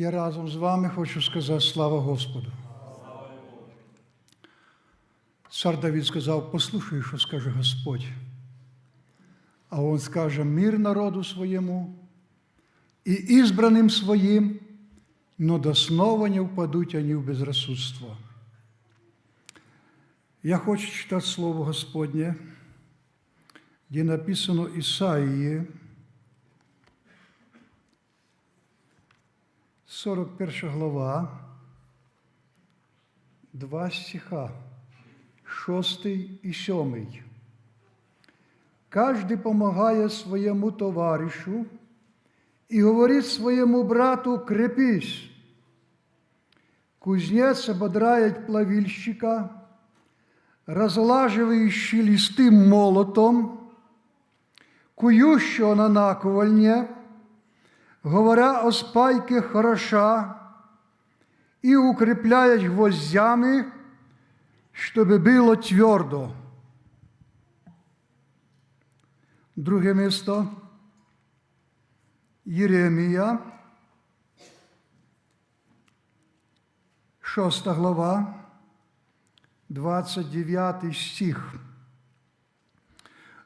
Я разом з вами хочу сказати слава Господу. Цар Давид сказав, послухай, що скаже Господь. А він скаже мир народу своєму і ізбраним своїм, но до снова не впадуть они в безрассудство. Я хочу читати Слово Господнє, де написано Ісаїї, 41 глава, два стиха, 6 і 7. Каждый помогає своєму товаришу і говорить своєму брату крепись. Кузнец ободрает плавильщика, разлаживающий листы молотом, кующего на наковальне, говоря о спайке хороша, и укрепляет гвоздями, чтобы было твердо. Друге місто Єремія, 6 глава, 29 стих.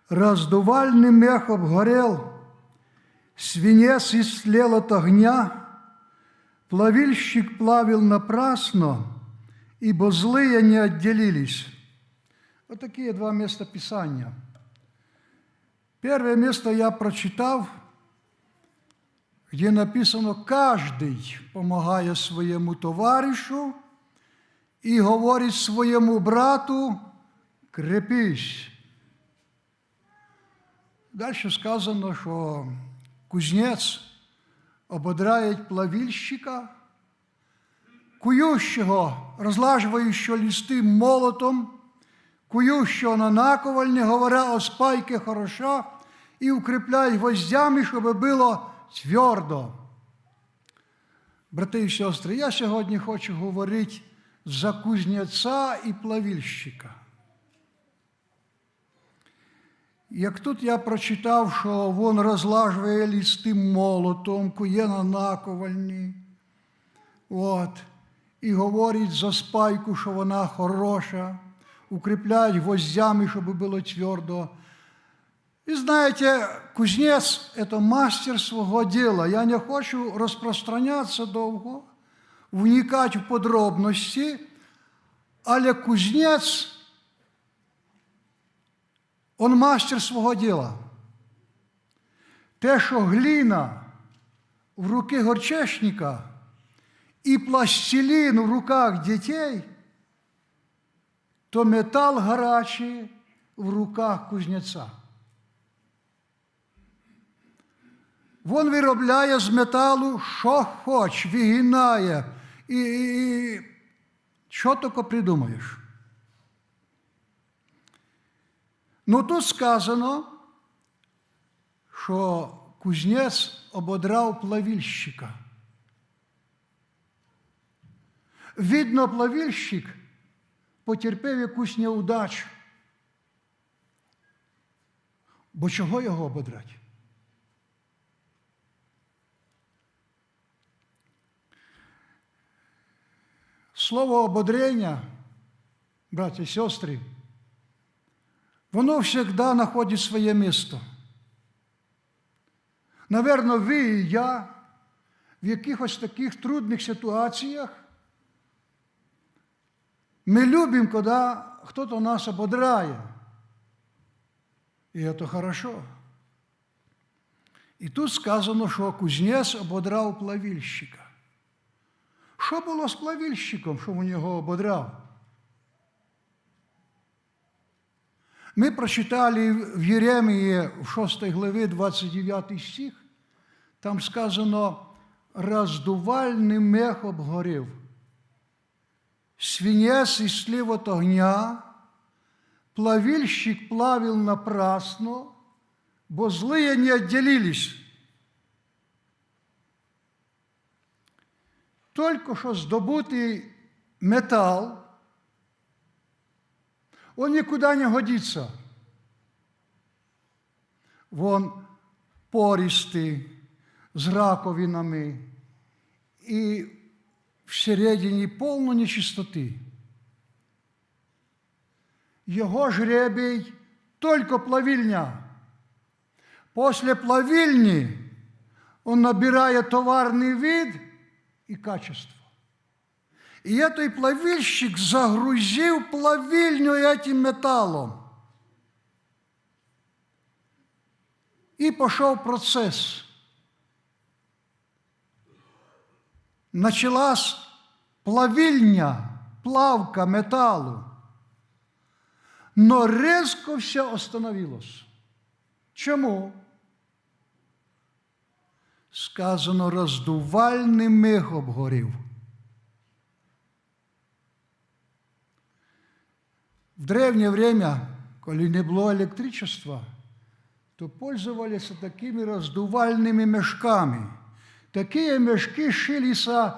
Раздувальный мех обгорел, свинец истлел от огня, плавильщик плавил напрасно, ибо злые не отделились. Вот такие два места Писания. Первое место я прочитав, где написано, каждый помогає своєму товаришу і говорить своєму брату, крепись. Дальше сказано, що кузнець ободряє плавильщика, кующого, розлажуючого листи молотом, кующого на наковальні, говоря о спайке хороша, і укріпляє гвоздями, щоб було твердо. Брати і сестри, я сьогодні хочу говорити за кузнеця і плавильщика. Як тут я прочитав, що він розлажує листи молотом, кує на наковальні, от, і говорить за спайку, що вона хороша, укріпляють гвоздями, щоб було твердо. И знаете, кузнец – это мастер свого дела. Я не хочу розпространяться довго, вникати в подробності, але кузнець, он мастер свого діла. Те, що гліна в руки горчешника і пластилін в руках дітей, то метал гарячий в руках кузнеця. Він виробляє з металу, що хоч, вигинає. І, і, і що тільки придумаєш. Ну тут сказано, що кузнець ободрав плавильщика. Видно, плавильщик потерпів якусь неудачу. Бо чого його ободрати? Слово ободрення, браті і сестри, воно завжди знаходить своє місто. Наверно, ви і я в якихось таких трудних ситуаціях ми любимо, коли хтось нас ободряє. І це хорошо. І тут сказано, що кузнець ободрав плавильщика. Що було з плавильщиком, що він його ободряв? Ми прочитали в Єремії в 6 главі 29 стих, там сказано, роздувальний мех обгорів, свинець і слів от огня, плавильщик плавил напрасно, бо злые не отделились. Тільки що здобутий метал, он нікуди не годиться. Вон пористий, з раковинами. и в середині повно нечистоти. Його жребій тільки плавильня. Після плавильні он набирає товарний вид і качество. І той плавильщик загрузив плавильню этим металом. І пішов процес. Началась плавильня, плавка металу. Но резко все остановилось. Чому? Сказано, роздувальний миг обгорів. В древнее время, коли не було електричества, то пользовались такими роздувальними мешками. Такие мешки шилися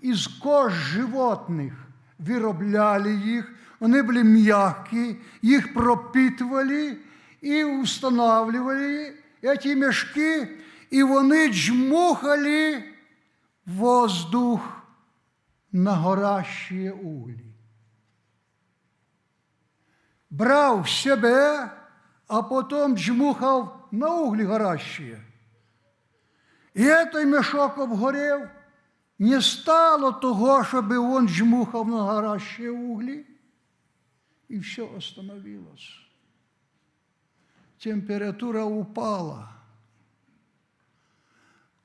із кож животних, виробляли їх, вони були м'які, їх пропитували і встановлювали ці мешки, і вони джмухали воздух на горящие углі брав себе, а потім джмухав на углі горящие. І той мішок обгорів, не стало того, щоб він джмухав на горящі углі, і все остановилось. Температура упала.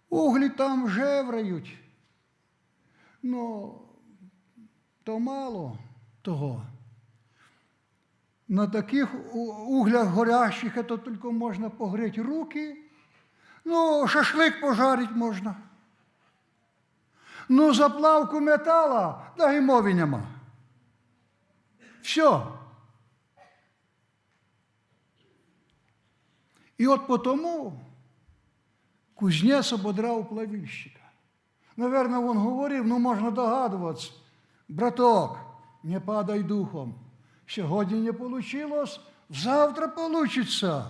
Углі там жеврають. Ну, то мало того. На таких углях горящих это только можно погреть руки. Ну, шашлик пожарить можна. Ну, заплавку метала, да і мови нема. Все. І от потому кузнець ободрав плавильщика. Наверное, він говорив, ну можна догадуватися. Браток, не падай духом. Сьогодні не вийшло, завтра вийде.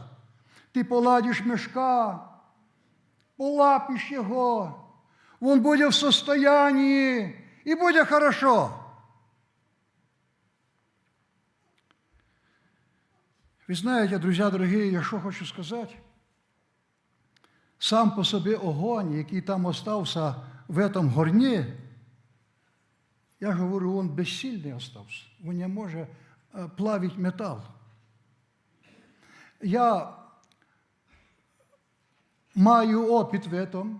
Ти поладиш мешка, полапиш його, він буде в состоянні і буде хорошо. Ви знаєте, друзі дорогі, я що хочу сказати? Сам по собі огонь, який там остався в этом горні, я говорю, він безсильний остався. Він не може е, плавити метал. Я маю опит в этом,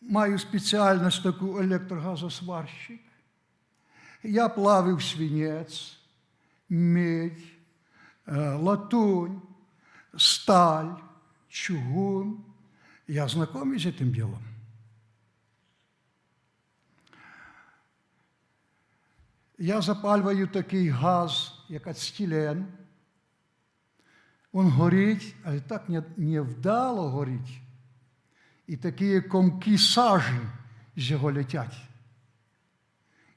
маю спеціальність таку електрогазосварщик. Я плавив свинець, медь, е, латунь, сталь, чугун. Я знакомий з цим ділом. Я запалюю такий газ, як ацетилен. Він горить, але так не- невдало горить. І такі комки сажі з його летять.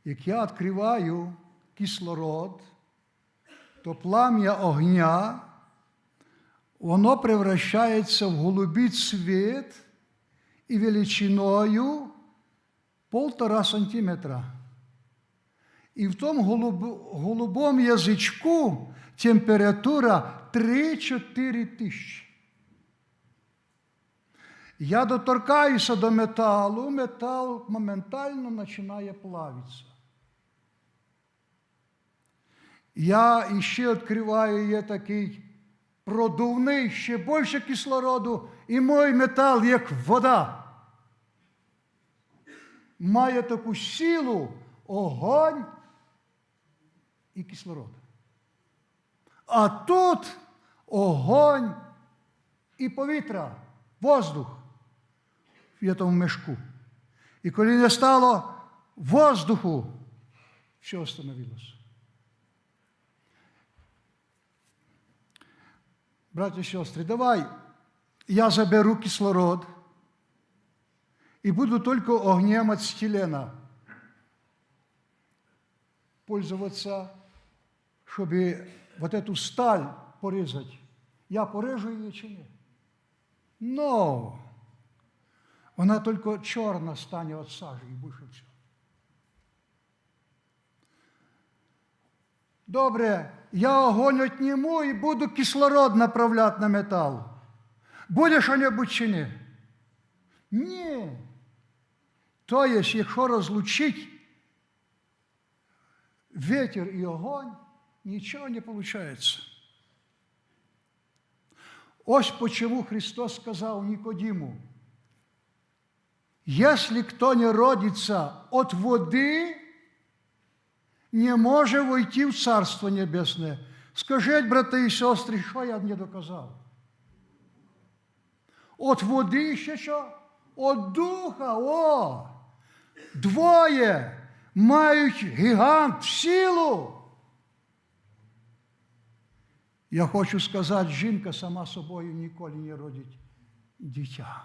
Як я відкриваю кислород, то плам'я огня, воно превращається в голубий цвіт і величиною полтора сантиметра. І в тому голуб, голубому язичку температура 3-4 тисячі. Я доторкаюся до металу, метал моментально починає плавитися. Я іще відкриваю є такий продувний, ще більше кислороду, і мой метал, як вода. Має таку силу огонь і кислород. А тут огонь і повітря, воздух в цьому мешку. І коли не стало воздуху, все остановилось. Браті і сестри, давай я заберу кислород і буду тільки огнем ацетилена пользоваться, чтобы вот эту сталь порезать. Я порежу її чи ні? Но Вона тільки чорна стане від сажі і більше всього. Добре, я огонь отніму і буду кислород направляти на метал. Буде що-небудь чи ні? Ні. Тобто, якщо розлучить ветер і огонь, нічого не виходить. Ось почему Христос сказав Никодиму, если кто не родится от воды, не може войти в Царство Небесне. Скажіть, брати і сестри, що я не доказав? От води ще що? От духа, о! Двоє мають гігант силу. Я хочу сказати, жінка сама собою ніколи не родить дитя.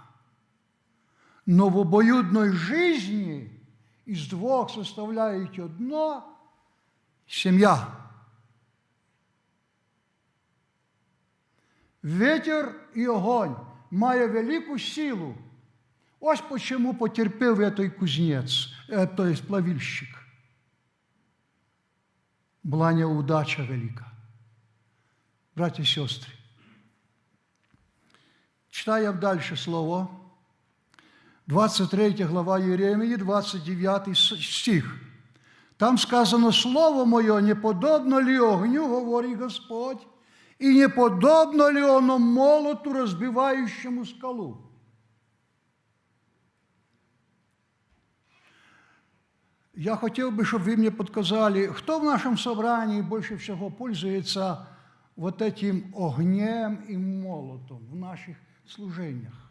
Но в обоюдной жизни із двох составляють одно сім'я. Ветер і огонь має велику силу. Ось почему потерпів той кузнець, е, то есть плавильщик. Була неудача велика. Браті і сестри. Читаємо далі слово. 23 глава Єремії, 29 стих. Там сказано, Слово моє, не подобно ли огню, говорить Господь, і не подобно ли оно молоту, розбиваючому скалу. Я хотів би, щоб ви мені підказали, хто в нашому собранні більше всього пользується вот этим огнем і молотом в наших служениях.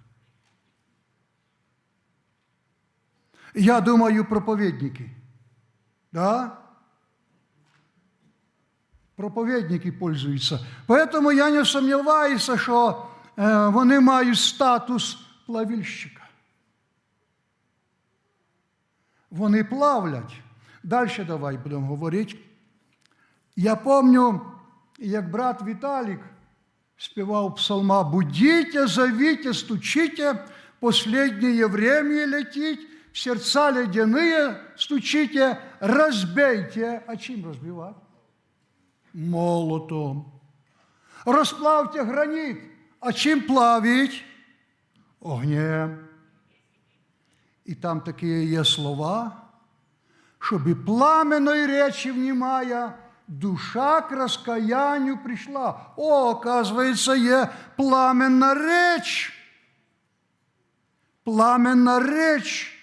Я думаю, проповедники. Да? Проповедники пользуються. Поэтому я не сумніваюся, що е, вони мають статус плавільщика. Вони плавлять. Далі давай будемо говорити. Я пам'ятаю, як брат Віталік співав псалма «Будите, зовите, стучите, последнее время летить, в сердца ледяные стучите, разбейте». А чим розбивати? Молотом. Розплавте граніт. А чим плавить? Огнем. І там такі є слова, щоб і пламенної речі внімая, душа к раскаянню прийшла. О, оказується, є пламенна реч. Пламенна реч.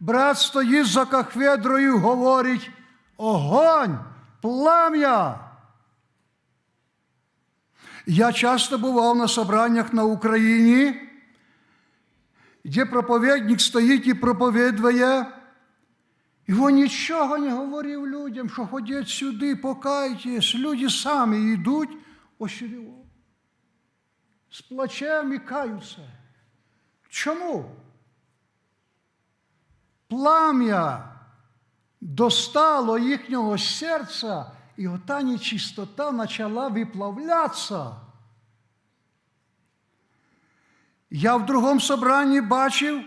Брат стоїть за кахведрою, говорить, огонь, плам'я. Я часто бував на собраннях на Україні, де проповідник стоїть і проповідує, він нічого не говорив людям, що ходять сюди, покайтесь. Люди самі йдуть ось. З плачем і каються. Чому? Плам'я достало їхнього серця, і ота нечистота почала виплавлятися. Я в другому собранні бачив,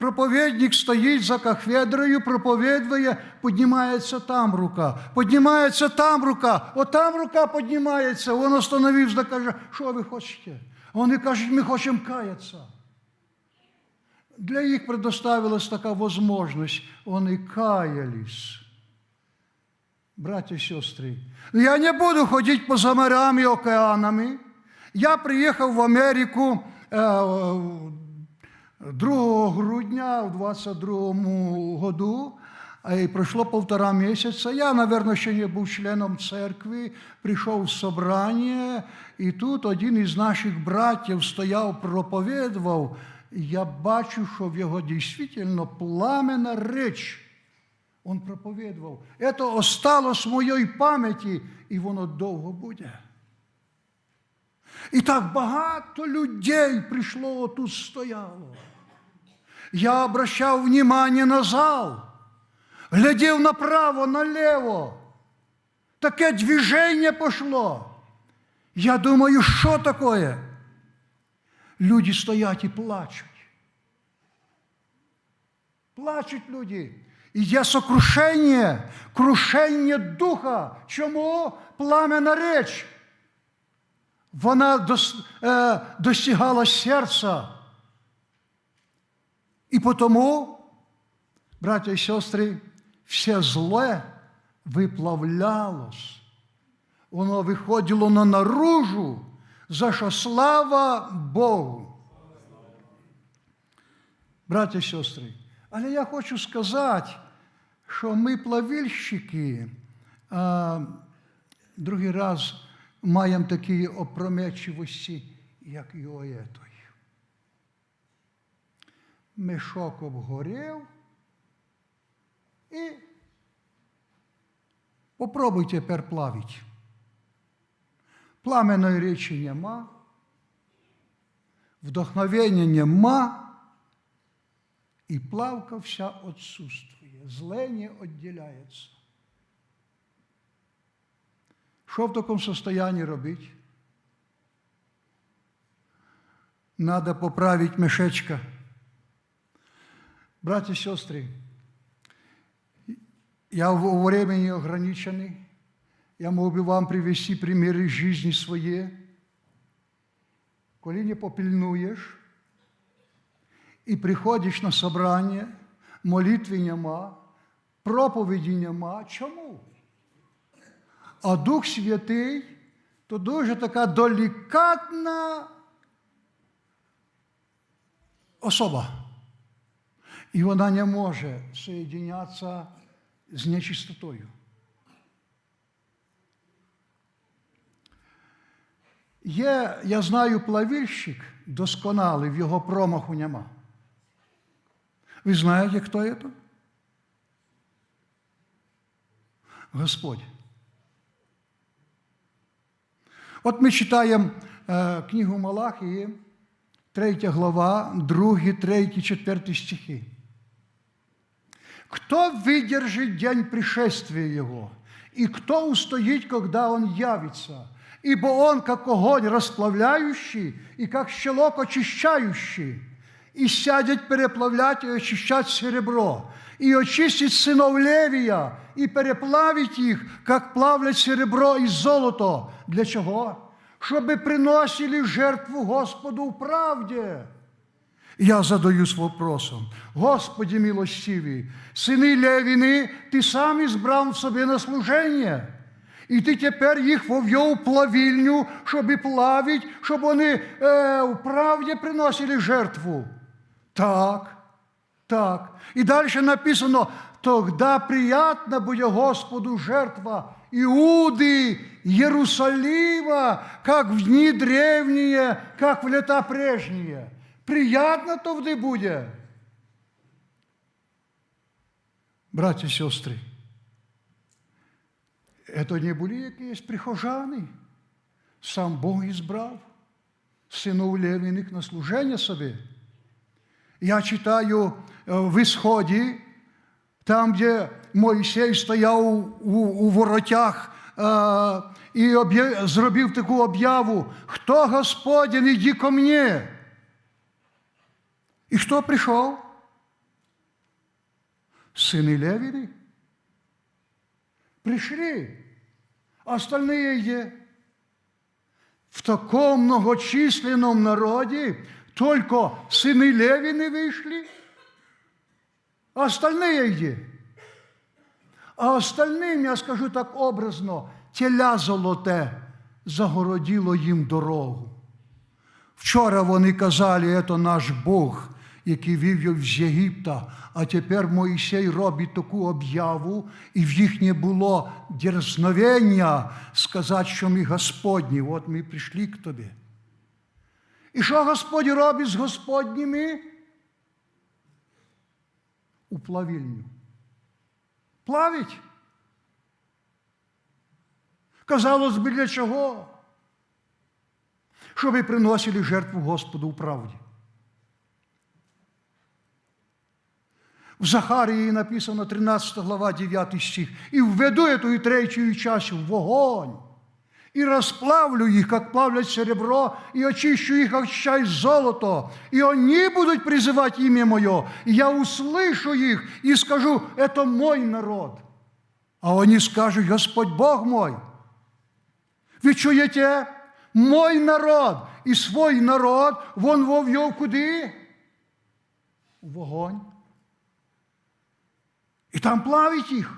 проповідник стоїть за кафедрою, проповідує, піднімається там рука, піднімається там рука, отам рука піднімається. Він остановився, каже, що ви хочете? Вони кажуть, ми хочемо каятися. Для них предоставилась така можливість, вони каялись. Браті і сестри, я не буду ходити поза морями і океанами. Я приїхав в Америку 2 грудня в 22 году, і пройшло півтора місяця. Я, мабуть, ще не був членом церкви, прийшов в собрання, і тут один із наших братів стояв, проповідував. Я бачу, що в його дійсно пламена реч. Он проповідував. Це осталось в моїй пам'яті, і воно довго буде. І так багато людей прийшло тут стояло. Я обращав внимание на зал, глядів направо, наліво. Таке движення пошло. Я думаю, що таке? Люди стоять і плачуть. плачуть люди. І є сокрушення, крушення духа. Чому пламена реч? Вона дос, е, достигала серця. І тому, браття і сестри, все зле виплавлялось. Воно виходило на наружу, за що слава Богу. Браття і сестри, але я хочу сказати, що ми плавільщики, а, другий раз маємо такі опрометчивості, як і оєтой. Мішок обгорів і попробуйте тепер плавити. Пламенної речі нема, вдохновення нема, і плавка вся отсутствує, зле не відділяється. Що в такому состоянии робити? Надо поправить мешечка. Братья и сестры, я в времени ограниченный. Я мог бы вам привести примеры жизни своей. Коли не попільнуєш і приходиш на собрання, молитви нема, проповіді нема. Чому? А Дух Святий то дуже така делікатна особа. І вона не може соєдинятися з нечистотою. Є, я знаю, плавільщик досконалий, в його промаху нема. Ви знаєте, хто це? Господь. От ми читаємо е, книгу Малахії, 3 глава, 2, 3, 4 стихи. Кто выдержит день пришествия Его? И кто устоит, когда Он явится? Ибо Он, как огонь расплавляющий, и как щелок очищающий, и сядет переплавлять и очищать серебро, и очистить сынов Левия, и переплавить их, как плавлять серебро и золото. Для чего? Чтобы приносили жертву Господу в правде. Я задаюсь вопросом, Господи милостивый, сыны Левины, Ты сам избрал себе на служение, і Ти тепер їх вов'яв в плавільню, щоб і плавить, щоб вони е, в правді приносили жертву. Так, так. І далі написано, тогда приятна буде Господу жертва Иуды, Иерусалима, как в дни древние, как в лета прежние. Приятно то вди буде. Братья и сестры, это не были якісь прихожани. Сам Бог избрав синов Левиних на служення собі. Я читаю е, в Ісході, там, де Мойсей стояв у, у воротях е, і об'я- зробив таку об'яву: Хто Господень, іди ко мені. І хто прийшов? Сини Левіни. Пришли, а остальные где? В таком многочисленном народе только сыны Левины вышли, а остальные где? А остальным, я скажу так образно, теля золоте загородило їм дорогу. Вчора вони казали, це наш Бог, який вів їх з Єгипта, а тепер Моїсей робить таку об'яву, і в їх не було дерзновення сказати, що ми Господні, от ми прийшли к тобі. І що Господь робить з Господніми? У плавільню. Плавить. Казалось би, для чого? Щоб ви приносили жертву Господу у правді. В Захарії написано 13 глава 9 стих. І введу эту і третю чашу в вогонь. и расплавлю их, как плавлять серебро, и очищу их, как чай золото, и они будут призывать имя Мое, и я услышу их и скажу, это мой народ. А они скажут, Господь Бог мой. Ви чуєте? Мой народ і свій народ вон вов'яв куди? У вогонь. І там плавить їх.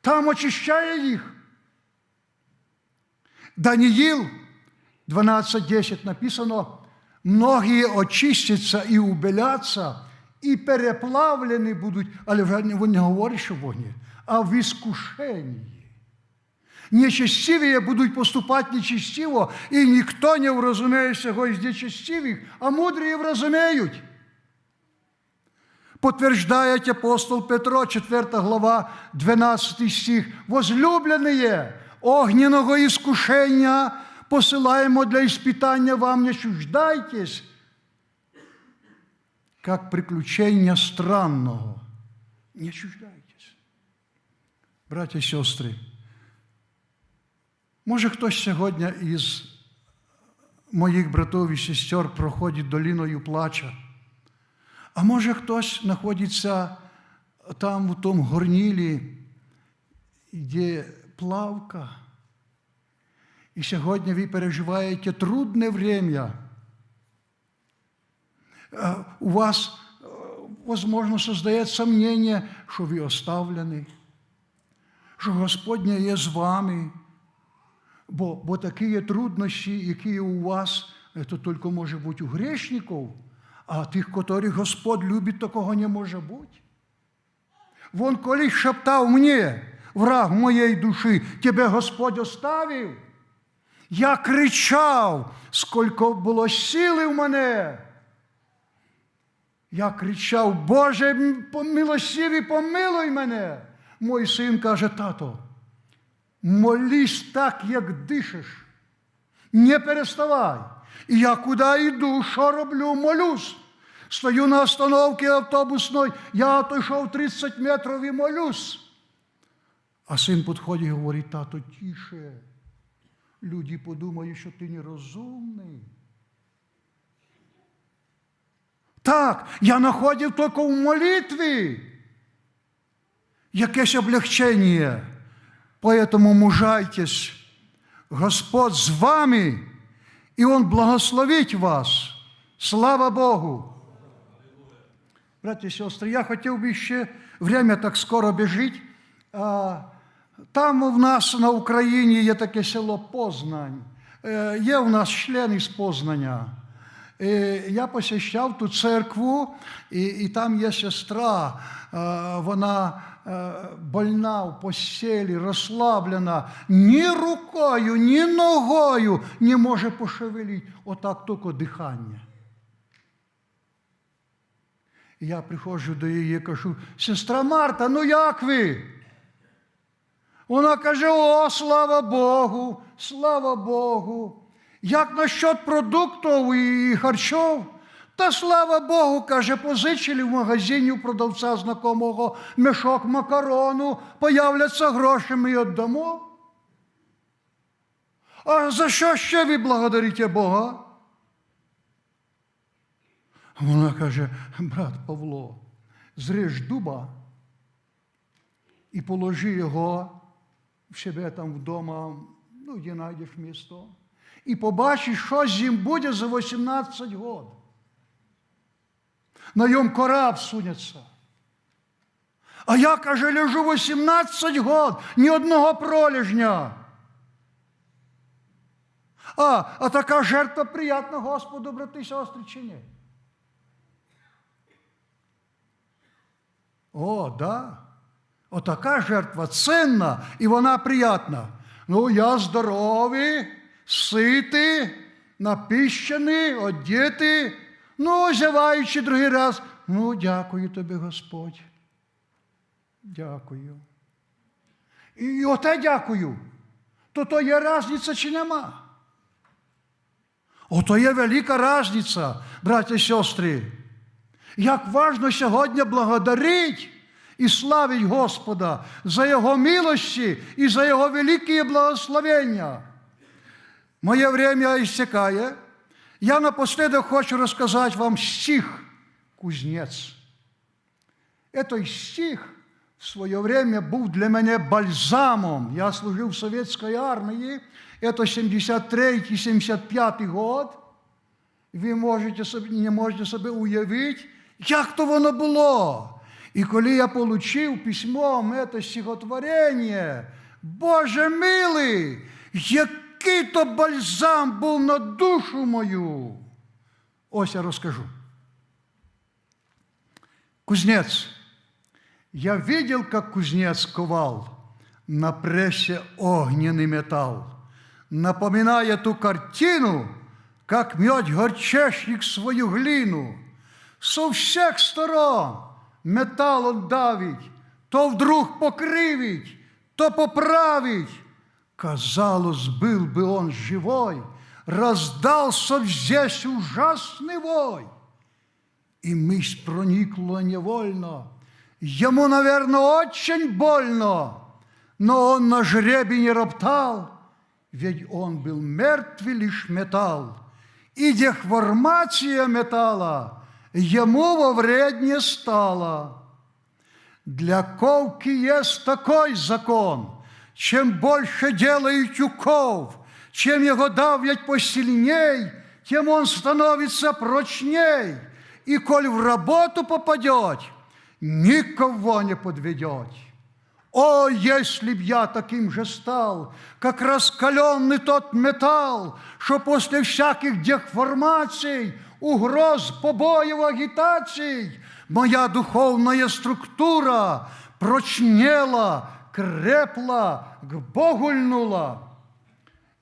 Там очищає їх. Даниил 12.10 написано, многие очистятся и убелятся, и переплавлені будуть, але вже не- говорить, що в вогні, а в іскушенні. Нечестивые будуть поступати нечестиво, і ніхто не врозуміє цього із нечестивих, а мудрі врозуміють. Подтверждає апостол Петро, 4 глава, 12 стих. Возлюбленые, огненного іскушення посилаємо для іспитання вам, не чуждайтесь, как приключення странного. Не чуждайтесь. Братья і сестри, може хтось сьогодні із моїх братів і сестер проходить доліною плача. А може хтось знаходиться там у тому горнілі, де плавка. І сьогодні ви переживаєте трудне время. Е, У вас, е, возможно, создає сомнення, що ви оставлені, що Господь не є з вами. Бо, бо такі є труднощі, які є у вас, це тільки може бути у грешників, а тих, котрих Господь любить, такого не може бути. Вон колись шептав мені, враг моєї душі, тебе Господь оставив. Я кричав, скільки було сили в мене. Я кричав, Боже, милосиві, помилуй мене. Мой син каже, тато, молись так, як дишиш. Не переставай. І я куди йду, що роблю, молюсь. Стою на остановці автобусної, я отойшов 30 метрів і молюсь. А син підходить і говорить, тато, тише. Люди подумають, що ти нерозумний. Так, я знаходив тільки в молитві. Якесь облегчення. Поэтому мужайтесь. Господь з вами, і Он благословить вас. Слава Богу. Браті і сестри, я хотів би ще, время так скоро біжить. Там в нас на Україні є таке село Познань. Е, Є в нас член із Познання. Я посещав ту церкву, і, і там є сестра, е, вона е, больна в постелі, розслаблена, ні рукою, ні ногою не може пошевелити, отак тільки дихання. Я приходжу до її кажу, сестра Марта, ну як ви? Вона каже: О, слава Богу, слава Богу. Як насчет продуктів і харчов? Та слава Богу, каже, позичили в магазині у продавця знакомого мішок макарону, появляться гроші, ми віддамо. А за що ще ви благодарите Бога? Вона каже, брат Павло, зриж дуба і положи його в себе там вдома, ну, де знайдеш місто, і побачиш, що з ним буде за 18 років. На ньому кора всунеться. А я, каже, лежу 18 років, ні одного пролежня. А, а така жертва приятна Господу, брати сестри, чи ні? О, да. Отака жертва цінна і вона приятна. Ну, я здоровий, ситий, напіщений, одітий. Ну, озяваючи другий раз. Ну, дякую тобі, Господь. Дякую. І оте дякую. То то є різниця чи нема? Ото є велика різниця, браті і сестри. Як важно сьогодні благодарить и славить Господа за Его милости и за Его великие благословения. Моє время истекає. Я напоследок хочу розказати вам стих «Кузнець». Этой стих в своє время був для мене бальзамом. Я служив в Совєтській армії, це 73-75 год. Ви можете собі, не можете собі уявити, як то воно було. І коли я отримав письмом це стихотворення, Боже милий, який то бальзам був на душу мою. Ось я розкажу. Кузнец. Я видел, как кузнец ковал на прессе огненный металл, напоминая ту картину, как мед горчешник свою глину. Со всех сторон металл он давить, то вдруг покривить, то поправить. Казалось, был бы он живой, раздался здесь ужасный вой. И мысль проникла невольно. Ему, наверное, очень больно, но он на жребий не роптал, ведь он был мертвый лишь металл. И деформация металла ему во вред не стала. Для ковки есть такой закон. Чем больше делают тюков, чем его давят посильней, тем он становится прочней. И коль в работу попадет, никого не подведет. О, если б я таким же стал, как раскаленный тот металл, что после всяких деформаций, угроз, побоев, агитаций, моя духовная структура прочнела, крепла, к Богу льнула.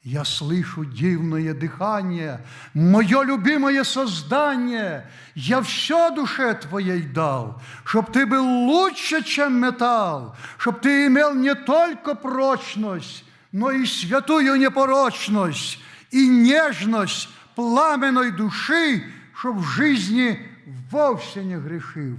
Я слышу дивное дыхание, мое любимое создание. Я все душе твоей дал, чтоб ты был лучше, чем металл, чтоб ты имел не только прочность, но и святую непорочность, и нежность пламенной души, чтоб в жизни вовсе не грешив.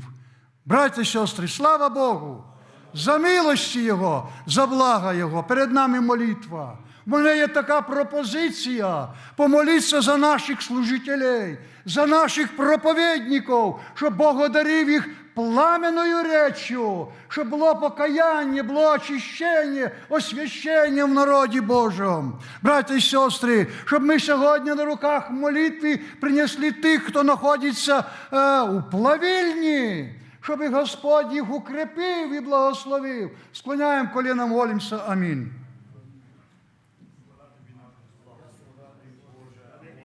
Братья и сестры, слава Богу! За милості Його, за блага Його. Перед нами молитва. В мене є така пропозиція помолитися за наших служителей, за наших проповідників, щоб Бог одарив їх пламенною реччю, щоб було покаяння, було очищення, освящення в народі Божому. Браті і сестри, щоб ми сьогодні на руках молитви принесли тих, хто знаходиться е, у плавільні щоб і Господь їх укрепив і благословив. Склоняємо коліна, молимося. Амінь.